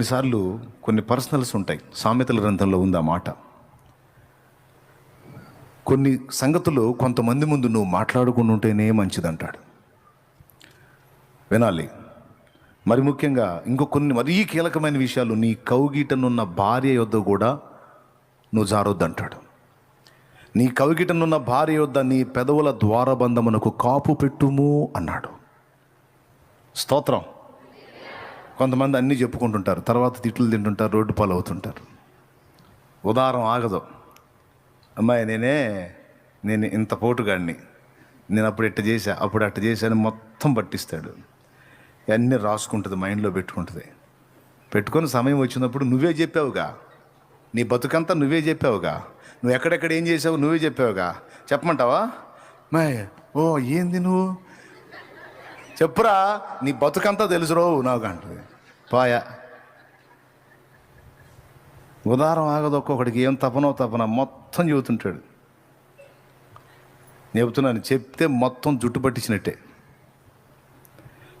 కొన్నిసార్లు కొన్ని పర్సనల్స్ ఉంటాయి. సామెతల గ్రంథంలో ఉంది ఆ మాట. కొన్ని సంగతులు కొంతమంది ముందు నువ్వు మాట్లాడుకుని ఉంటేనే మంచిదంటాడు. వినాలి. మరి ముఖ్యంగా ఇంకో కొన్ని మరీ కీలకమైన విషయాలు నీ కౌగిటనున్న భార్య యొద్ద కూడా నువ్వు జారొద్దంటాడు. నీ కవిగిటనున్న భార్య యొద్ద నీ పెదవుల ద్వారబంధమునకు కాపు పెట్టుము అన్నాడు. స్తోత్రం. కొంతమంది అన్నీ చెప్పుకుంటుంటారు. తర్వాత తిట్లు తింటుంటారు రోడ్డు పాలు అవుతుంటారు ఉదారం ఆగదు. అమ్మాయి నేనే నేను ఇంత పోటుగాడిని. నేను అప్పుడు ఇట్ట చేశా అప్పుడు అట్ట చేశాను మొత్తం పట్టిస్తాడు. అన్నీ రాసుకుంటుంది మైండ్లో పెట్టుకుంటుంది. పెట్టుకొని సమయం వచ్చినప్పుడు నువ్వే చెప్పావుగా. నీ బతుకంతా నువ్వే చెప్పావుగా. నువ్వు ఎక్కడెక్కడ ఏం చేసావు నువ్వే చెప్పావుగా. చెప్పమంటావా? మా ఓ ఏంది నువ్వు? చెప్పురా నీ బతుకంతా తెలుసురో నాకు అంటుంది. పాయా. ఉదారం ఆగదు ఒక్కొక్కడికి ఏం తపనో తపన మొత్తం చెబుతుంటాడు. చెబుతున్నాను చెప్తే మొత్తం జుట్టు పట్టించినట్టే.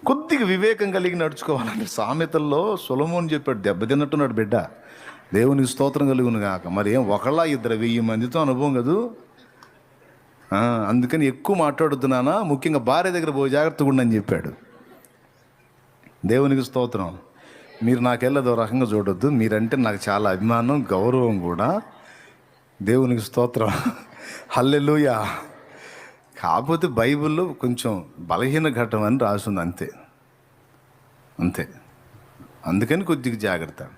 కొద్దిగా వివేకం కలిగి నడుచుకోవాలంటే సామెతల్లో సులమోని చెప్పాడు దెబ్బతిన్నట్టున్నాడు బిడ్డ. దేవుని స్తోత్రం కలుగును కాక మరి ఏం ఒకళ్ళ ఇద్దరు వెయ్యి మందితో అనుభవం కదూ? అందుకని ఎక్కువ మాట్లాడుతున్నానా ముఖ్యంగా భార్య దగ్గర పోయి జాగ్రత్తగా ఉండని చెప్పాడు. దేవునికి స్తోత్రం. మీరు నాకెళ్ళదో రకంగా చూడొద్దు. మీరంటే నాకు చాలా అభిమానం గౌరవం కూడా. దేవునికి స్తోత్రం. హల్లెలుయా. కాకపోతే బైబిల్లో కొంచెం బలహీన ఘటం అని రాసింది అంతే. అంతే. అందుకని కొద్దిగా జాగ్రత్త.